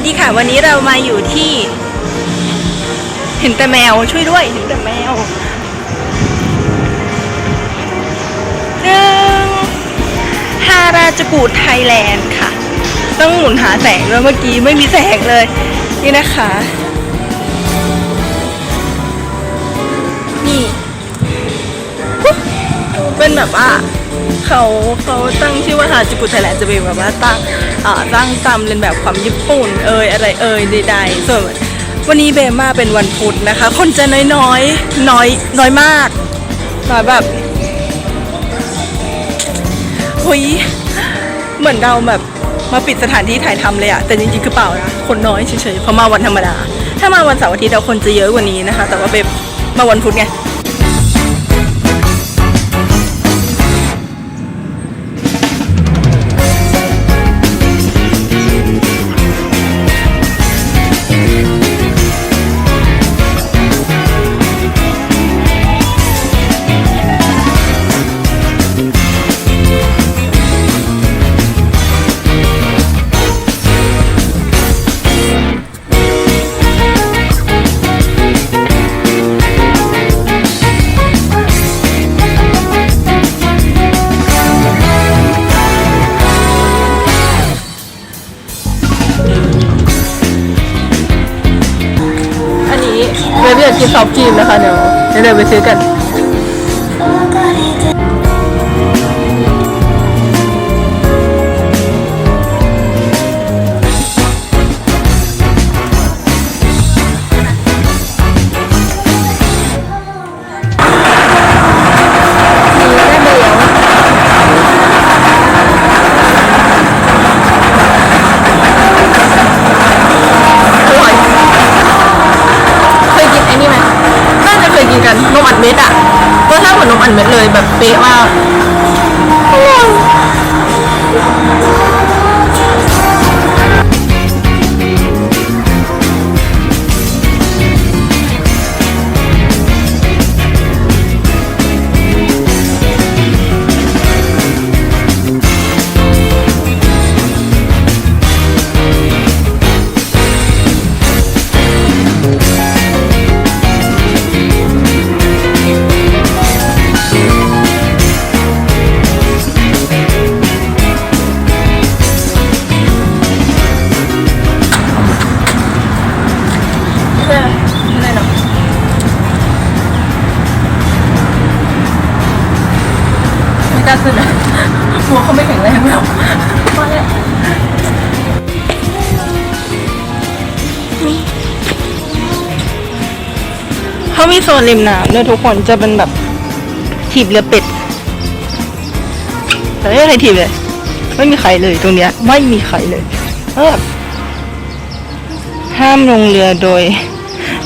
วัสดีค่ะ วันนี้เรามาอยู่ที่ เห็นแต่แมวช่วยด้วยเห็นแต่แมวหนึ่งฮาราจูกุไทยแลนด์ค่ะ ต้องหมุนหาแสงแล้วเมื่อกี้ไม่มีแสงเลย นี่นะคะ นี่เป็นแบบว่า เขาเขาตั้งชื่อว่าฮาราจูกุไทยแลนด์จะเป็นแบบว่าตั้งอ่าตั้งตามเรียนแบบความญี่ปุ่นเอยอะไรเอยใดๆส่วนวันนี้เบมาเป็นวันพุธนะคะ คนจะน้อยๆน้อยน้อยมากน้อยแบบหุยเหมือนเราแบบมาปิดสถานที่ถ่ายทำเลยอะแต่จริงๆคือเปล่านะคนน้อยเฉยๆเพราะมาวันธรรมดา ถ้ามาวันเสาร์อาทิตย์เราคนจะเยอะกว่านี้นะคะ แต่ว่าเบมาวันพุธไง กินซอฟต์ครีมนะคะเดี๋ยวเดี๋ยวไปซื้อกัน แบบเป๊ะมาก ไม่กล้าขึ้นอะหัวเขาไม่แข็งแรงแล้วมาเลยเขามีโซนริมน้ำด้วยทุกคนจะเป็นแบบถีบเรือเป็ดแต่ไม่มีใครถีบเลย ไม่มีใครเลยตรงเนี้ย ไม่มีใครเลยเออห้ามลงเรือโดย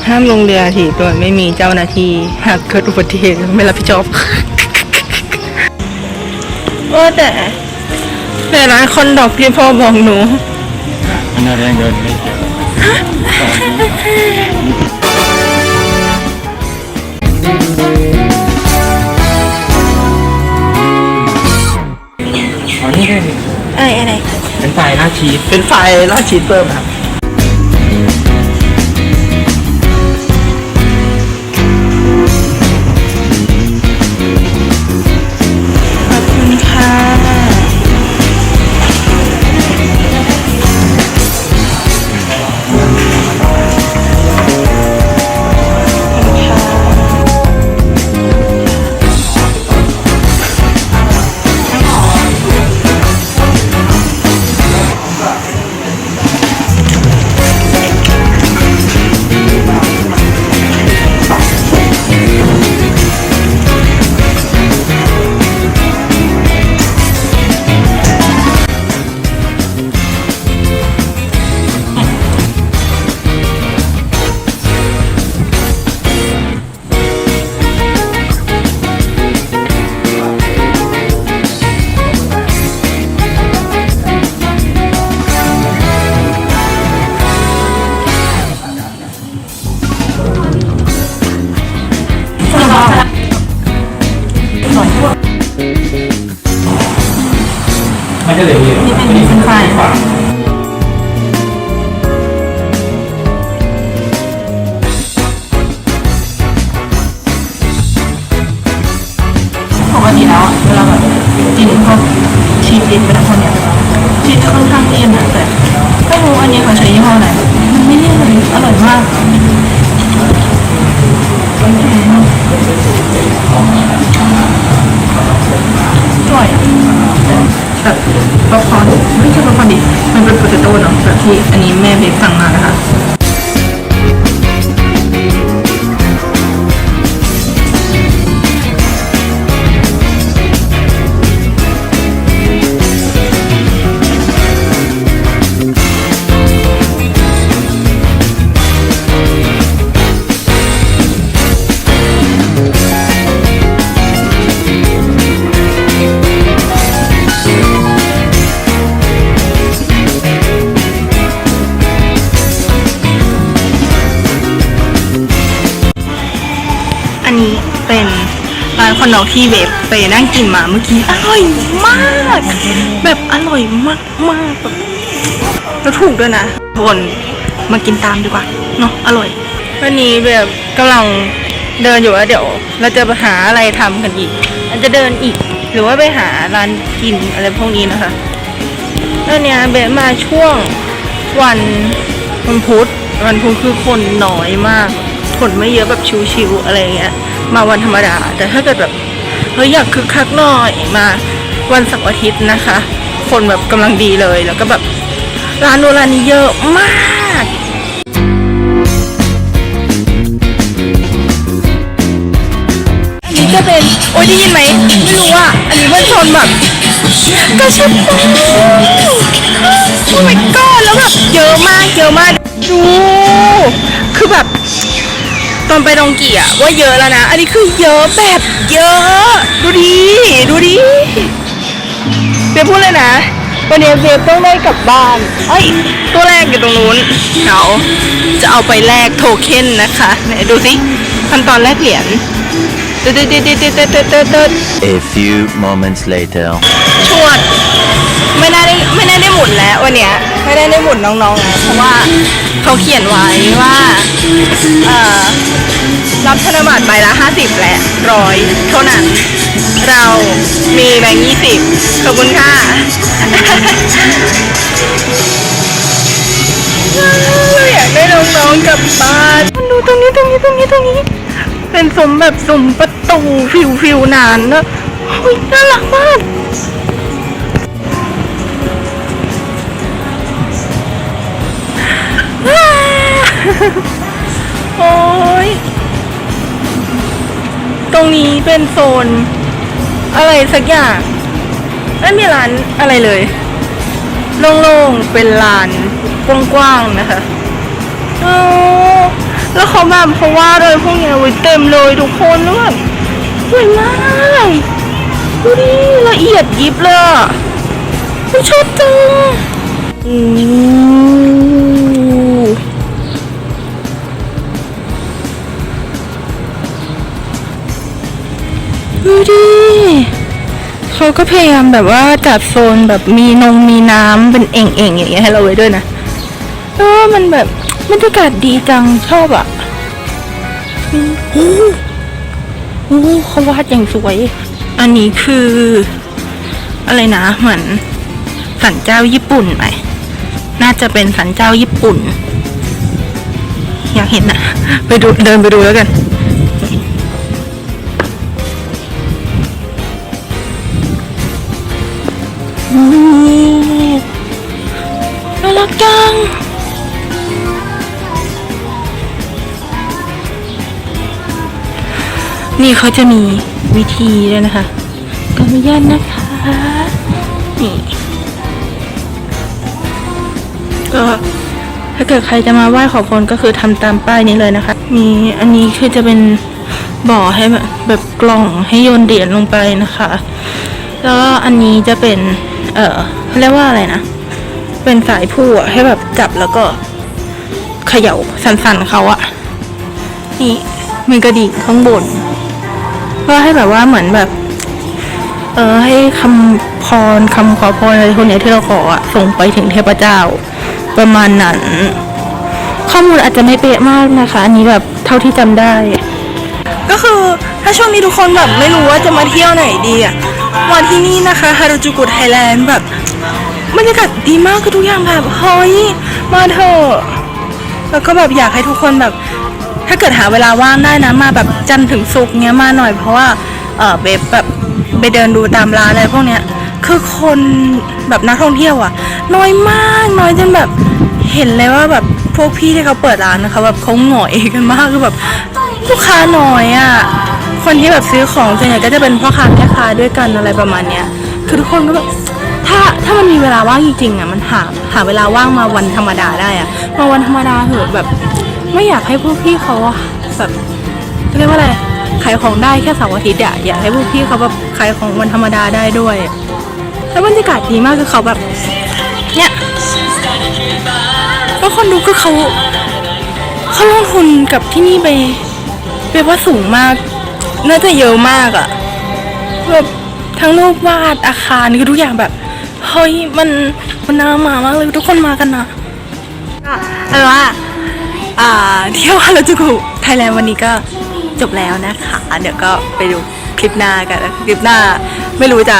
ห้ามลงเรือถีบโดยไม่มีเจ้าหน้าที่หากเกิดอุบัติเหตุไม่รับผิดชอบ ว่าแต่แต่ร้านคอนดอกที่พ่อบอกหนูมันอะไรเงินไม่เกี่ยวอ๋อนี่ได้นี่อะไรอะไรเป็นไฟราดชีสเป็นไฟราดชีสเพิ่มครับ 可以放 เป็นร้านคอนดอกที่เวฟไปนั่งกินมาเมื่อกี้อร่อยมาก แบบอร่อยมากมากแบบแล้วถูกด้วยนะทุกคนมากินตามดีกว่าเนาะอร่อย วันนี้แบบกำลังเดินอยู่แล้วเดี๋ยว เราจะไปหาอะไรทำกันอีกอาจจะเดินอีก หรือว่าไปหาร้านกินอะไรพวกนี้นะคะแล้วเนี้ยเบสมาช่วงวันวันพุธวันพุธคือคนน้อยมาก คนไม่เยอะแบบชิวๆอะไรเงี้ย มาวันธรรมดา แต่ถ้าเกิดแบบเฮ้ยอยากคึกคักหน่อยมาวันเสาร์อาทิตย์นะคะ คนแบบกำลังดีเลยแล้วก็แบบร้านโนร้านนี้เยอะมากอันนี้จะเป็นโอ้ยได้ยินไหมไม่รู้อะอันนี้มันชนแบบกระชับโอ้ my god แล้วแบบเยอะมากเยอะมากดูคือแบบ ตอนไปดองกี้อะว่าเยอะแล้วนะ อันนี้คือเยอะแบบเยอะ ดูดิดูดิเบพูดเลยนะวันนี้เบต้องได้กลับบ้านเอ้ยตัวแรกอยู่ตรงนู้นเอาจะเอาไปแลกโทเค็นนะคะไหนดูสิขั้นตอนแลกเหรียญเดดเดดเดดเดดเด A few moments later ชวดไม่ได้ไม่ได้ได้หมุนแล้ววันเนี้ยไม่ได้ได้หมุนน้องๆแล้วเพราะว่าเขาเขียนไว้ว่า รับธนบัตรใบละ 50 และร้อยเท่านั้น เรามีแบงค์20ขอบคุณค่ะเราอยากได้น้องๆกลับบ้านดูตรงนี้ตรงนี้ตรงนี้ตรงนี้ เป็นสมแบบสมประตูฟิวฟิวนานนะเฮ้ยน่ารักมากโรงนี้เป็นโซน อะไรสักอย่างไม่มีร้านอะไรเลย โล่งๆ เป็นลานกว้างๆนะคะเออแล้วเขาแบบเขาะว่าเลยพวกเนี้ยไว้เต็มเลยทุกคนแล้วแบบสวยมากดูดิละเอียดยิบเลยชอบจังโอ้ ดูดิเขาก็พยายามแบบว่าจัดโซนแบบมีนงมีน้ำเป็นเอ่งๆอย่างเงี้ยให้เราไว้ด้วยนะเออมันแบบบรรยากาศดีจังชอบอะอืมโอ้โหเขาวาดอย่างสวย อันนี้คือ อะไรนะเหมือนสันเจ้าญี่ปุ่นไหมน่าจะเป็นสันเจ้าญี่ปุ่น อยากเห็นนะไปดูเดินไปดูแล้วกัน งนี่เขาจะมีวิธีด้วยนะคะขออนุญาตนะคะ นี่ก็ถ้าเกิดใครจะมาไหว้ขอพรก็คือทำตามป้ายนี้เลยนะคะ มีอันนี้คือจะเป็นบ่อให้แบบแบบกล่องให้โยนเหรียญลงไปนะคะ แล้วก็อันนี้จะเป็น เออเขาเรียกว่าอะไรนะ เป็นสายผู้อะให้แบบจับแล้วก็เขย่าสั่นๆเขาอะนี่มีกระดิ่งข้างบนเพื่อให้แบบว่าเหมือนแบบ เออให้คำพรคำขอพรอะไรพวกเนี้ยที่เราขออะส่งไปถึงเทพเจ้า ประมาณนั้น ข้อมูลอาจจะไม่เป๊ะมากนะคะ อันนี้แบบเท่าที่จำได้ ก็คือถ้าช่วงนี้ทุกคนแบบไม่รู้ว่าจะมาเที่ยวไหนดีอะมาที่นี่นะคะฮาราจูกุไทยแลนด์แบบ บรรยากาศดีมากคือทุกอย่างแบบเฮ้ยมาเถอะแล้วก็แบบอยากให้ทุกคนแบบ ถ้าเกิดหาเวลาว่างได้นะมาแบบจันทร์ถึงศุกร์เนี้ยมาหน่อยเพราะว่าเออเบบแบบไปเดินดูตามร้านอะไรพวกเนี้ยคือคนแบบนักท่องเที่ยวอะน้อยมากน้อยจนแบบเห็นเลยว่าแบบพวกพี่ที่เขาเปิดร้านนะคะแบบเขาหงอยกันมากคือแบบลูกค้าน้อยอะคนที่แบบซื้อของส่วนใหญ่ก็จะเป็นพ่อค้าแม่ค้าด้วยกันอะไรประมาณเนี้ยคือทุกคนก็แบบ ถ้าถ้ามันมีเวลาว่างจริงๆอะมันหาหาเวลาว่างมาวันธรรมดาได้อะมาวันธรรมดาเถอะแบบ ไม่อยากให้พวกพี่เขาแบบเรียกว่าอะไรขายของได้แค่เสาร์อาทิตย์อะอยากให้พวกพี่เขาแบบขายของวันธรรมดาได้ด้วยแล้วบรรยากาศดีมากคือเขาแบบเนี่ยแล้วคนดูคือเขาเขาลงทุนกับที่นี่ไปไปว่าสูงมาก น่าจะเยอะมากอะแบบทั้งรูปวาดอาคารคือทุกอย่างแบบ เฮ้ยมันมันน่ามามากเลยทุกคนมากันนะก็เอาเป็นว่าอ่าเที่ยวฮาราจูกุไทยแลนด์วันนี้ก็จบแล้วนะคะ เดี๋ยวก็ไปดูคลิปหน้ากันคลิปหน้าไม่รู้จะ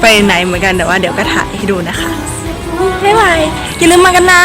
ไปไหนเหมือนกันแต่ว่าเดี๋ยวก็ถ่ายให้ดูนะคะบ๊ายบายอย่าลืมมากันนะ